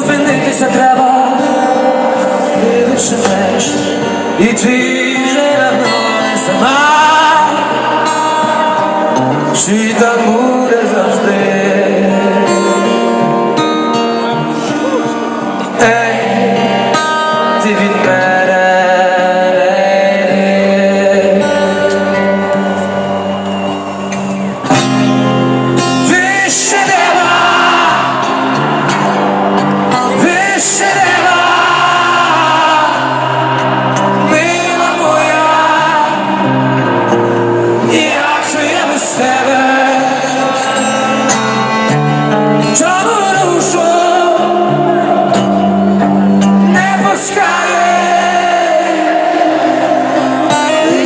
зупинитися треба, ти лише меш, і ти вже давно не сама. Чи так буде?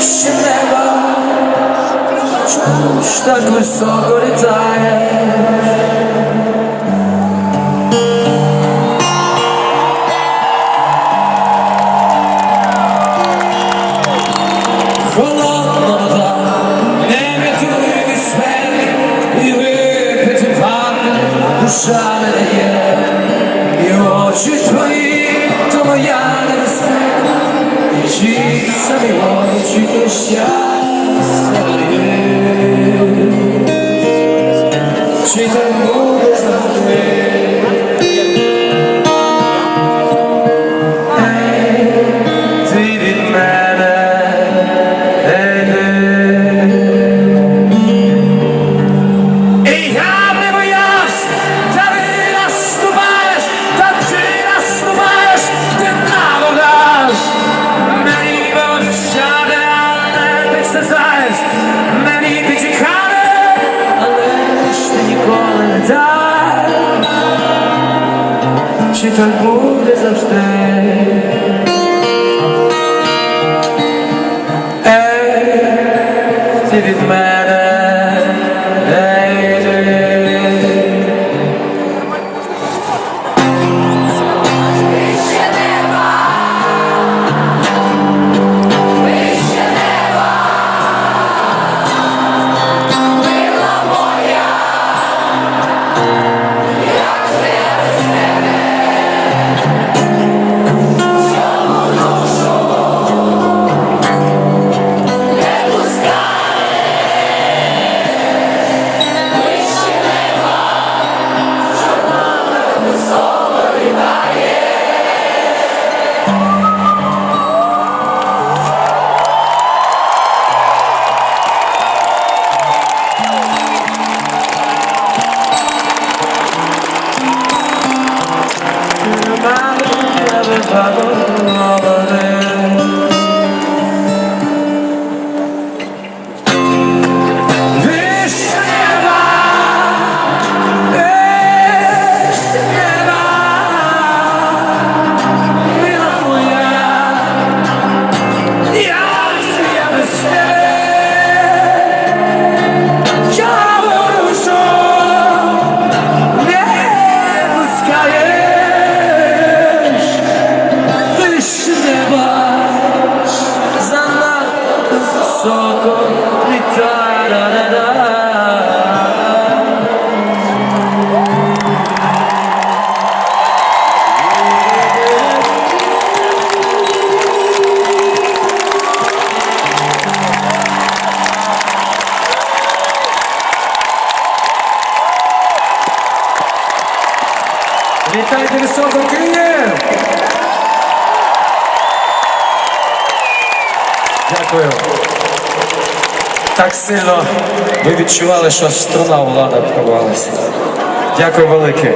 вище неба, чому ж так високо літає? Чути щастя, так, вчитель буде завжди. Вітайте високо Київ! Дякую. так сильно ви відчували, що струна влада провалася. Дякую велике.